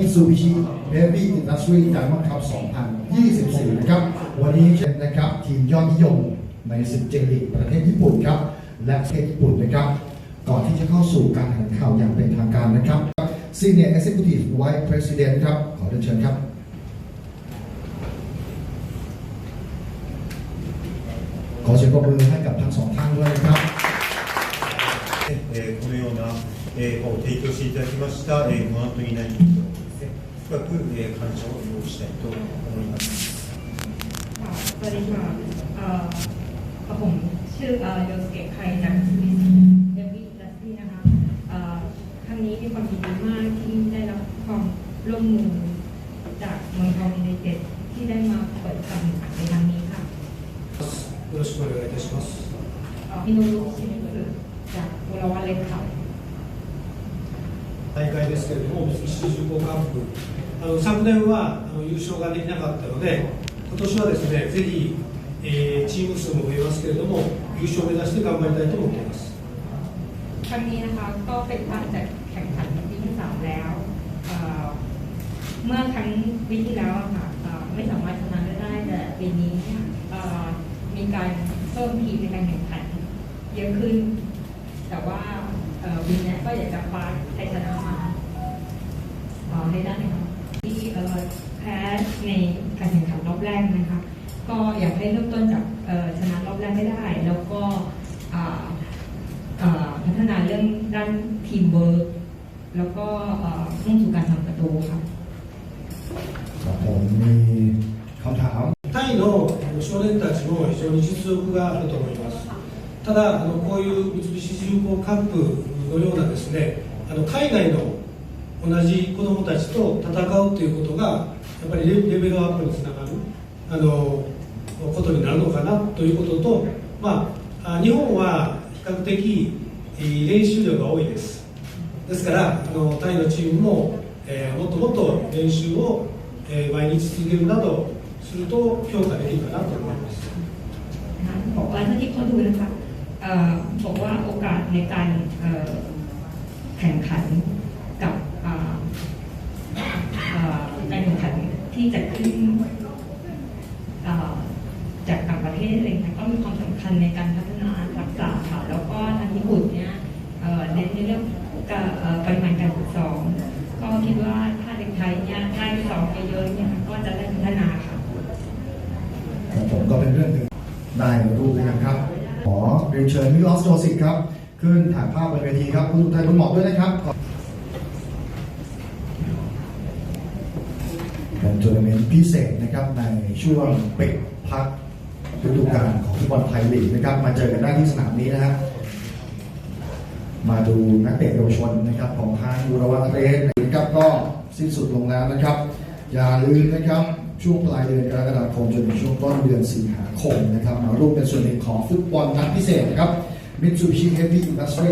มิซูบิชิเบบี้อินดัสทรีดังมากครับ 2024 นะครับ วันนี้เช่นนะครับทีมยอดนิยมในศึกเจลีกประเทศญี่ปุ่นครับ และประเทศญี่ปุ่นนะครับ ก่อนที่จะเข้าสู่การแถลงข่าวอย่างเป็นทางการนะครับซีเนียร์เอ็กซิคิวทีฟไวท์เพรสิดเนนต์ครับ ขอเรีนเชิญครับขอเชิญงปรบมือให้กับทั้งสองท่านด้วยนะครับこのような、えー、提供していただきました、えー、ご案内になります。 ナインですね、深く、えー、感謝を表したいと思います。 ค่ะสวัสดีค่ะเอ่อผมชื่อเอ่อโยสเกะไคจากสวิสเดวิดัสตี้นะคะเอ่อครั้งนี้มีความยินดีมากที่ได้รับความร่วมมือจากเมืองทองยูไนเต็ดที่ได้มาเปิดการแข่งขันในครั้งนี้ค่ะ よろしくお願いいたします。 เอ่อพี่นุรุชิมิสึจากบุรวาเลนค่ะ 大会ですけれども、三菱重工カップ、あの昨年はあの優勝ができなかったので、今年はですね、ぜひ、えーチーム数も増えますけれども、優勝を目指して頑張りたいと思っています。 ครั้งนี้นะคะก็เป็นการจัดแข่งขันปีที่สามแล้วเอ่อเมื่อครั้งปีที่แล้วอะค่ะเอ่อไม่สามารถชนะได้แต่ปีนี้เนี่ยเอ่อมีการเพิ่มทีมในการแข่งขันเยอะขึ้น แต่ว่าเอ่อปีนี้ก็อยากจะคว้า ให้ได้นะคะที่เอ่อแพ้ในการแข่งขันรอบแรกนะคะ ก็อยากให้เริ่มต้นจากเอ่อชนะรอบแรกไม่ได้ แล้วก็อ่า เอ่อพัฒนาเรื่องด้านทีมเวิร์กแล้วก็เอ่อมุ่งสู่การทำประตูค่ะ ครับผมมีคำถาม タイのあの少年たちも非常に実力があると思います。ただ、あのこういう三菱重工カップのようなですね、あの海外の 同じ子どもたちと戦うということが、やっぱりレレベルアップにつながるあのことになるのかなということと、まあ、あ日本は比較的えー練習量が多いです。ですから、あのタイのチームも、えーもっともっと練習を、えー毎日続けるなどすると評価できるかなと思います。 นะคะบอกว่าถ้าที่เขาดูนะคะเอ่อบอกว่าโอกาสในการเอ่อแข่งขัน ที่จัดขึ้นจากต่างประเทศอะไรเงี้ยก็มีความสำคัญในการพัฒนาทักษะค่ะแล้วก็ทางญี่ปุ่นเนี่ยเน้นในเรื่องการเอ่อปริมาณการฝึกซ้อมก็คิดว่าถ้าเด็กไทยเนี่ยได้ซ้อมเยอะๆเนี่ยก็จะได้พัฒนาค่ะผมก็เป็นเรื่องหนึ่งได้รูปนะครับขอเรียนเชิญมิลอสโจสิกครับ ขึ้นถ่ายภาพบนเวทีครับคุณไทยคุณหมอด้วยนะครับ เป็นทัวร์นาเมนต์พิเศษนะครับในช่วงปิดพักฤดูกาลของฟุตบอลไทยลีกนะครับ มาเจอกันได้ที่สนามนี้นะฮะมาดูนักเตะเยาวชนนะครับของทางบูรวาเรนนะครับก็สิ้นสุดลงแล้วนะครับ อย่าลืมนะครับช่วงปลายเดือนกรกฎาคมจนถึงช่วงต้นเดือนสิงหาคมนะครับมาร่วมเป็นส่วนหนึ่งของฟุตบอลนัดพิเศษนะครับ Mitsubishi Heavy Industry